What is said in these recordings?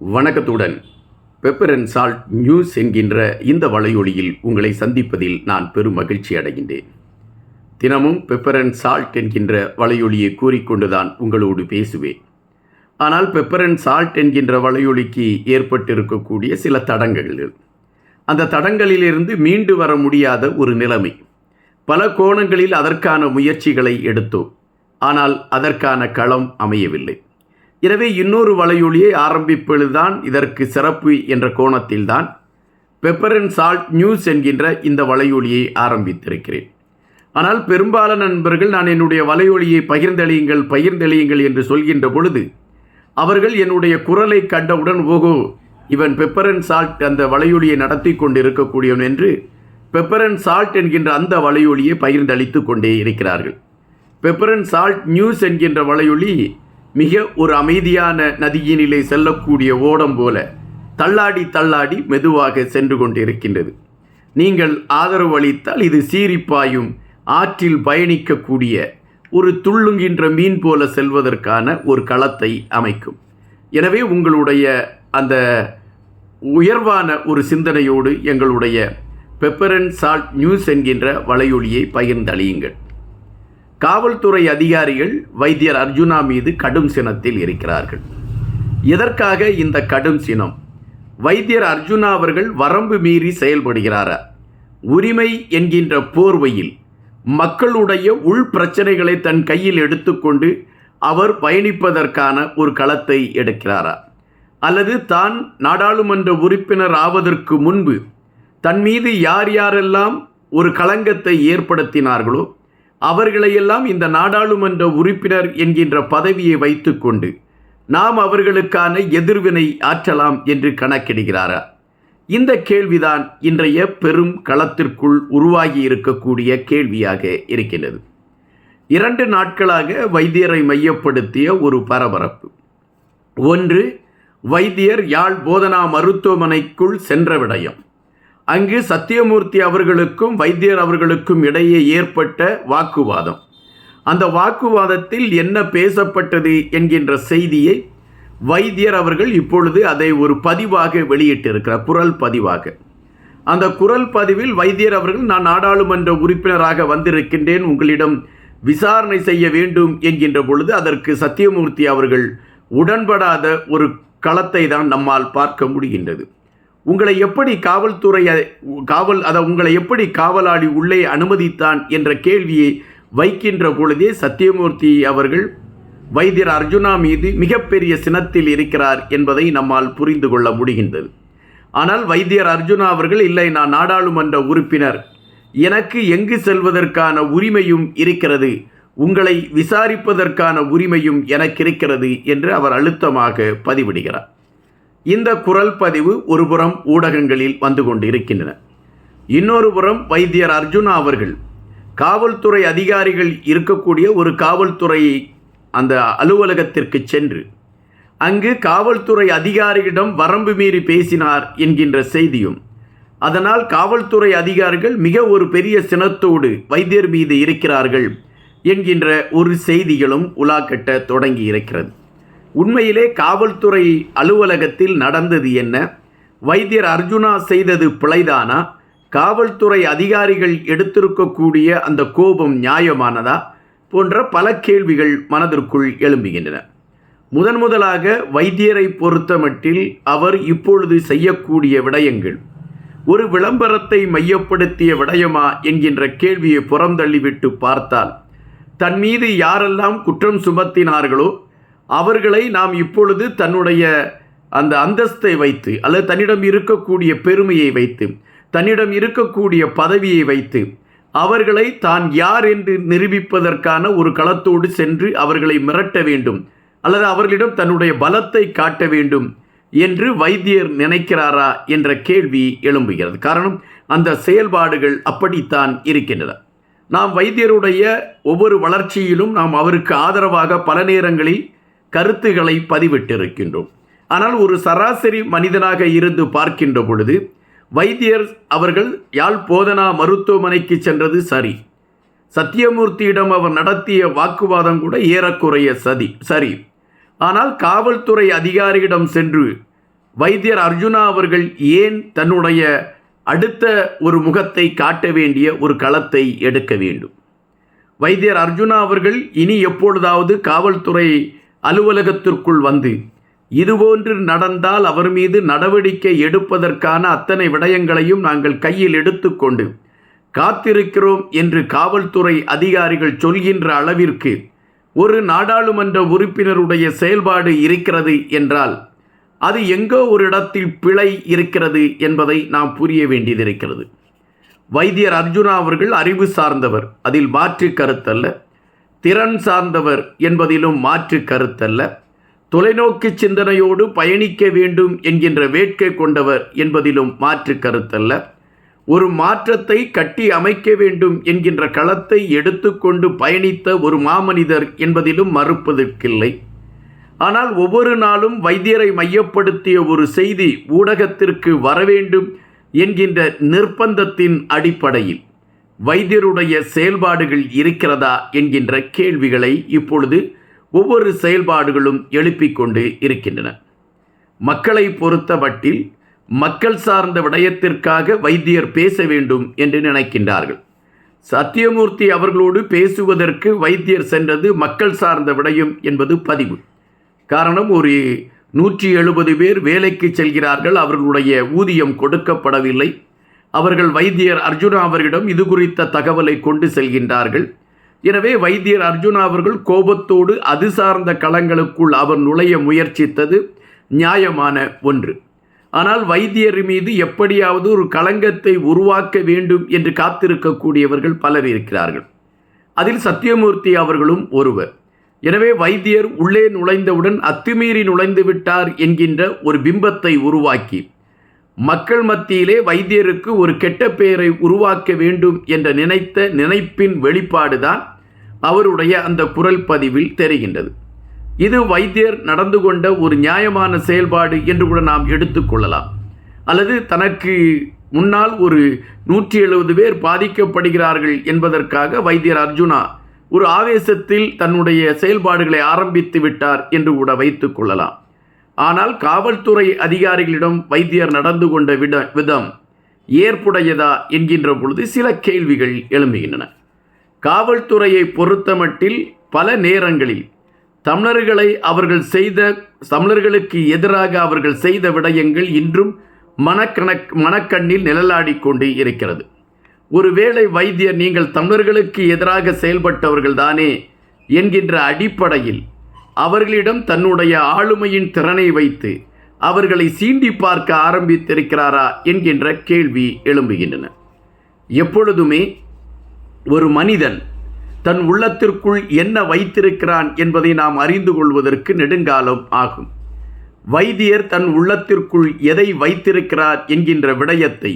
வணக்கத்துடன். Pepper and salt news என்கின்ற இந்த வலையொலியில் உங்களை சந்திப்பதில் நான் பெரும் மகிழ்ச்சி அடைகின்றேன். தினமும் பெப்பர் அண்ட் சால்ட் என்கின்ற வலையொலியை கூறிக்கொண்டுதான் உங்களோடு பேசுவேன். ஆனால் பெப்பர் அண்ட் சால்ட் என்கின்ற வலையொலிக்கு ஏற்பட்டிருக்கக்கூடிய சில தடங்கள் அந்த தடங்களிலிருந்து மீண்டு வர முடியாத ஒரு நிலைமை. பல கோணங்களில் அதற்கான முயற்சிகளை எடுத்தோம். ஆனால் அதற்கான களம் அமையவில்லை. எனவே இன்னொரு வலையொலியை ஆரம்பிப்பதுதான் இதற்கு சிறப்பு என்ற கோணத்தில்தான் பெப்பர் அண்ட் சால்ட் நியூஸ் என்கின்ற இந்த வலையொலியை ஆரம்பித்திருக்கிறேன். ஆனால் பெரும்பாலான நண்பர்கள் நான் என்னுடைய வலையொலியை பகிர்ந்தளியுங்கள் பகிர்ந்தளியுங்கள் என்று சொல்கின்ற பொழுது அவர்கள் என்னுடைய குரலை கண்டவுடன் ஓகோ இவன் பெப்பர் அண்ட் சால்ட் அந்த வலையொலியை நடத்தி கொண்டு இருக்கக்கூடியவன் என்று பெப்பர் அண்ட் சால்ட் என்கின்ற அந்த வலையொலியை பகிர்ந்தளித்து கொண்டே இருக்கிறார்கள். பெப்பர் அண்ட் சால்ட் நியூஸ் என்கின்ற வலையொலி மிக ஒரு அமைதியான நதியினிலே செல்லக்கூடிய ஓடம் போல தள்ளாடி தள்ளாடி மெதுவாக சென்று கொண்டிருக்கின்றது. நீங்கள் ஆதரவு அளித்தால் இது சீரிப்பாயும் ஆற்றில் பயணிக்கக்கூடிய ஒரு துள்ளுங்கின்ற மீன் போல செல்வதற்கான ஒரு களத்தை அமைக்கும். எனவே உங்களுடைய அந்த உயர்வான ஒரு சிந்தனையோடு எங்களுடைய பெப்பரன் சால்ட் நியூஸ் என்கின்ற வலையொலியை பகிர்ந்தளியுங்கள். காவல்துறை அதிகாரிகள் வைத்தியர் அர்ஜுனா மீது கடும் சினத்தில் இருக்கிறார்கள். எதற்காக இந்த கடும் சினம்? வைத்தியர் அர்ஜுனா அவர்கள் வரம்பு மீறி செயல்படுகிறாரா? உரிமை என்கின்ற போர்வையில் மக்களுடைய உள் பிரச்சனைகளை தன் கையில் எடுத்துக்கொண்டு அவர் பயணிப்பதற்கான ஒரு களத்தை எடுக்கிறாரா? அல்லது தான் நாடாளுமன்ற உறுப்பினர் ஆவதற்கு முன்பு தன் மீது யார் யாரெல்லாம் ஒரு களங்கத்தை ஏற்படுத்தினார்களோ அவர்களையெல்லாம் இந்த நாடாளுமன்ற உறுப்பினர் என்கின்ற பதவியை வைத்துக்கொண்டு நாம் அவர்களுக்கான எதிர்வினை ஆற்றலாம் என்று கணக்கிடுகிறாரா? இந்த கேள்விதான் இன்றைய பெரும் களத்திற்குள் உருவாகி இருக்கக்கூடிய கேள்வியாக இருக்கிறது. இரண்டு நாட்களாக வைத்தியரை மையப்படுத்திய ஒரு பரபரப்பு. ஒன்று வைத்தியர் யாழ் போதனா மருத்துவமனைக்குள் சென்ற விடயம். அங்கு சத்தியமூர்த்தி அவர்களுக்கும் வைத்தியர் அவர்களுக்கும் இடையே ஏற்பட்ட வாக்குவாதம். அந்த வாக்குவாதத்தில் என்ன பேசப்பட்டது என்கின்ற செய்தியை வைத்தியர் அவர்கள் இப்பொழுது அதை ஒரு பதிவாக வெளியிட்டிருக்கிறார் குரல் பதிவாக. அந்த குரல் பதிவில் வைத்தியர் அவர்கள் நான் நாடாளுமன்ற உறுப்பினராக வந்திருக்கின்றேன் உங்களிடம் விசாரணை செய்ய வேண்டும் என்கின்ற பொழுது அதற்கு சத்தியமூர்த்தி அவர்கள் உடன்படாத ஒரு களத்தை தான் நம்மால் பார்க்க முடிகின்றது. உங்களை எப்படி காவல்துறை காவல் அதை உங்களை எப்படி காவலாளி உள்ளே அனுமதித்தான் என்ற கேள்வியை வைக்கின்ற பொழுதே சத்தியமூர்த்தி அவர்கள் வைத்தியர் அர்ஜுனா மீது மிகப்பெரிய சினத்தில் இருக்கிறார் என்பதை நம்மால் புரிந்து கொள்ள முடிகின்றது. ஆனால் வைத்தியர் அர்ஜுனா அவர்கள் இல்லை நான் நாடாளுமன்ற உறுப்பினர். எனக்கு எங்கு செல்வதற்கான உரிமையும் இருக்கிறது. உங்களை விசாரிப்பதற்கான உரிமையும் எனக்கு இருக்கிறது என்று அவர் அழுத்தமாக பதிவிடுகிறார். இந்த குரல் பதிவு ஒருபுறம் ஊடகங்களில் வந்து கொண்டிருக்கின்றன. இன்னொரு புறம் வைத்தியர் அர்ஜுனா அவர்கள். காவல்துறை அதிகாரிகள் இருக்கக்கூடிய ஒரு காவல்துறை அந்த அலுவலகத்திற்கு சென்று அங்கு காவல்துறை அதிகாரிகளிடம் வரம்பு மீறி பேசினார் என்கின்ற செய்தியும் அதனால் காவல்துறை அதிகாரிகள் மிக ஒரு பெரிய சினத்தோடு வைத்தியர் மீது இருக்கிறார்கள் என்கின்ற ஒரு செய்திகளும் உலாக்கட்ட தொடங்கி இருக்கிறது. உண்மையிலே காவல்துறை அலுவலகத்தில் நடந்தது என்ன? வைத்தியர் அர்ஜுனா செய்தது பிழைதானா? காவல்துறை அதிகாரிகள் எடுத்திருக்கக்கூடிய அந்த கோபம் நியாயமானதா? போன்ற பல கேள்விகள் மனதிற்குள் எழும்புகின்றன. முதன் முதலாக வைத்தியரை பொறுத்தமட்டில் அவர் இப்பொழுது செய்யக்கூடிய விடயங்கள். ஒரு விளம்பரத்தை மையப்படுத்திய விடயமா என்கின்ற கேள்வியை புறந்தள்ளிவிட்டு பார்த்தால் தன் மீது யாரெல்லாம் குற்றம் சுமத்தினார்களோ அவர்களை நாம் இப்பொழுது தன்னுடைய அந்த அந்தஸ்தை வைத்து அல்லது தன்னிடம் இருக்கக்கூடிய பெருமையை வைத்து தன்னிடம் இருக்கக்கூடிய பதவியை வைத்து அவர்களை தான் யார் என்று நிரூபிப்பதற்கான ஒரு களத்தோடு சென்று அவர்களை மிரட்ட வேண்டும் அல்லது அவர்களிடம் தன்னுடைய பலத்தை காட்ட வேண்டும் என்று வைத்தியர் நினைக்கிறாரா என்ற கேள்வி எழும்புகிறது. காரணம் அந்த செயல்பாடுகள் அப்படித்தான் இருக்கின்றன. நாம் வைத்தியருடைய ஒவ்வொரு வளர்ச்சியிலும் நாம் அவருக்கு ஆதரவாக பல நேரங்களில் கருத்துக்களை பதிவிட்டிருக்கின்றோம். ஆனால் ஒரு சராசரி மனிதனாக இருந்து பார்க்கின்ற பொழுது வைத்தியர் அவர்கள் யாழ் போதனா மருத்துவமனைக்கு சென்றது சரி. சத்தியமூர்த்தியிடம் அவர் நடத்திய வாக்குவாதம் கூட ஏறக்குறைய சதி சரி. ஆனால் காவல்துறை அதிகாரியிடம் சென்று வைத்தியர் அர்ஜுனா அவர்கள் ஏன் தன்னுடைய அடுத்த ஒரு முகத்தை காட்ட வேண்டிய ஒரு களத்தை எடுக்க வேண்டும்? வைத்தியர் அர்ஜுனா அவர்கள் இனி எப்பொழுதாவது காவல்துறை அலுவலகத்திற்குள் வந்து இதுபோன்று நடந்தால் அவர் மீது நடவடிக்கை எடுப்பதற்கான அத்தனை விடயங்களையும் நாங்கள் கையில் எடுத்துக்கொண்டு காத்திருக்கிறோம் என்று காவல்துறை அதிகாரிகள் சொல்கின்ற அளவிற்கு ஒரு நாடாளுமன்ற உறுப்பினருடைய செயல்பாடு இருக்கிறது என்றால் அது எங்கோ ஒரு இடத்தில் பிழை இருக்கிறது என்பதை நாம் புரிய வேண்டியதிருக்கிறது. வைத்தியர் அர்ஜுனா அவர்கள் அறிவு சார்ந்தவர். அதில் மாற்று கருத்தல்ல திறன் சார்ந்தவர் என்பதிலும் மாற்று கருத்தல்ல. தொலைநோக்கு சிந்தனையோடு பயணிக்க வேண்டும் என்கின்ற வேட்கை கொண்டவர் என்பதிலும் மாற்று கருத்தல்ல. ஒரு மாற்றத்தை கட்டி அமைக்க வேண்டும் என்கின்ற களத்தை எடுத்துக்கொண்டு பயணித்த ஒரு மாமனிதர் என்பதிலும் மறுப்பதற்கில்லை. ஆனால் ஒவ்வொரு நாளும் வைத்தியரை மையப்படுத்திய ஒரு செய்தி ஊடகத்திற்கு வரவேண்டும் என்கின்ற நிர்பந்தத்தின் அடிப்படையில். வைத்தியருடைய செயல்பாடுகள் இருக்கிறதா என்கின்ற கேள்விகளை இப்பொழுது ஒவ்வொரு செயல்பாடுகளும் எழுப்பிக் கொண்டு இருக்கின்றன. மக்களை பொறுத்தவட்டில் மக்கள் சார்ந்த விடயத்திற்காக வைத்தியர் பேச வேண்டும் என்று நினைக்கின்றார்கள். சத்தியமூர்த்தி அவர்களோடு பேசுவதற்கு வைத்தியர் சென்றது மக்கள் சார்ந்த விடயம் என்பது பதிவு. காரணம் ஒரு நூற்றி எழுபது பேர் வேலைக்கு செல்கிறார்கள் அவர்களுடைய ஊதியம் கொடுக்கப்படவில்லை. அவர்கள் வைத்தியர் அர்ஜுனா அவர்களிடம் இது குறித்த தகவலை கொண்டு செல்கின்றார்கள். எனவே வைத்தியர் அர்ஜுனா அவர்கள் கோபத்தோடு அது சார்ந்த களங்களுக்குள் அவர் நுழைய முயற்சித்தது நியாயமான ஒன்று. ஆனால் வைத்தியர் மீது எப்படியாவது ஒரு களங்கத்தை உருவாக்க வேண்டும் என்று காத்திருக்கக்கூடியவர்கள் பலர் இருக்கிறார்கள். அதில் சத்தியமூர்த்தி அவர்களும் ஒருவர். எனவே வைத்தியர் உள்ளே நுழைந்தவுடன் அத்துமீறி நுழைந்து விட்டார் என்கின்ற ஒரு பிம்பத்தை உருவாக்கி மக்கள் மத்தியிலே வைத்தியருக்கு ஒரு கெட்ட பெயரை உருவாக்க வேண்டும் என்ற நினைத்த நினைப்பின் வெளிப்பாடுதான் அவருடைய அந்த குரல் பதிவில் தெரிகின்றது. இது வைத்தியர் நடந்து கொண்ட ஒரு நியாயமான செயல்பாடு என்று கூட நாம் எடுத்துக்கொள்ளலாம் அல்லது தனக்கு முன்னால் ஒரு நூற்றி எழுபது பேர் பாதிக்கப்படுகிறார்கள் என்பதற்காக வைத்தியர் அர்ஜுனா ஒரு ஆவேசத்தில் தன்னுடைய செயல்பாடுகளை ஆரம்பித்து விட்டார் என்று கூட வைத்துக் கொள்ளலாம். ஆனால் காவல்துறை அதிகாரிகளிடம் வைத்தியர் நடந்து கொண்ட விட விதம் ஏற்புடையதா என்கின்ற பொழுது சில கேள்விகள் எழும்புகின்றன. காவல்துறையை பொறுத்தமட்டில் பல நேரங்களில் தமிழர்களை அவர்கள் செய்த தமிழர்களுக்கு எதிராக அவர்கள் செய்த விடயங்கள் இன்றும் மனக்கணக் மனக்கண்ணில் நிழலாடி கொண்டு இருக்கிறது. ஒருவேளை வைத்தியர் நீங்கள் தமிழர்களுக்கு எதிராக செயல்பட்டவர்கள் தானே என்கின்ற அடிப்படையில் அவர்களிடம் தன்னுடைய ஆளுமையின் திறனை வைத்து அவர்களை சீண்டி பார்க்க ஆரம்பித்திருக்கிறாரா என்கின்ற கேள்வி எழும்புகின்றன. எப்பொழுதுமே ஒரு மனிதன் தன் உள்ளத்திற்குள் என்ன வைத்திருக்கிறான் என்பதை நாம் அறிந்து கொள்வதற்கு நெடுங்காலம் ஆகும். வைத்தியர் தன் உள்ளத்திற்குள் எதை வைத்திருக்கிறார் என்கின்ற விடயத்தை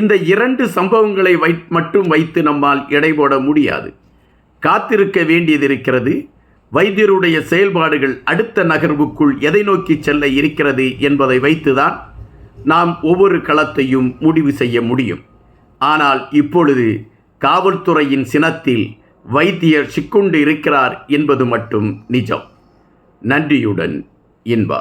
இந்த இரண்டு சம்பவங்களை வை மட்டும் வைத்து நம்மால் எடை போட முடியாது. காத்திருக்க வேண்டியதிருக்கிறது வைத்தியருடைய செயல்பாடுகள் அடுத்த நகர்வுக்குள் எதை நோக்கி செல்ல இருக்கிறது என்பதை வைத்துதான் நாம் ஒவ்வொரு களத்தையும் முடிவு செய்ய முடியும். ஆனால் இப்பொழுது காவல்துறையின் சினத்தில் வைத்தியர் சிக்குண்டு இருக்கிறார் என்பது மட்டும் நிஜம். நன்றியுடன் இன்பா.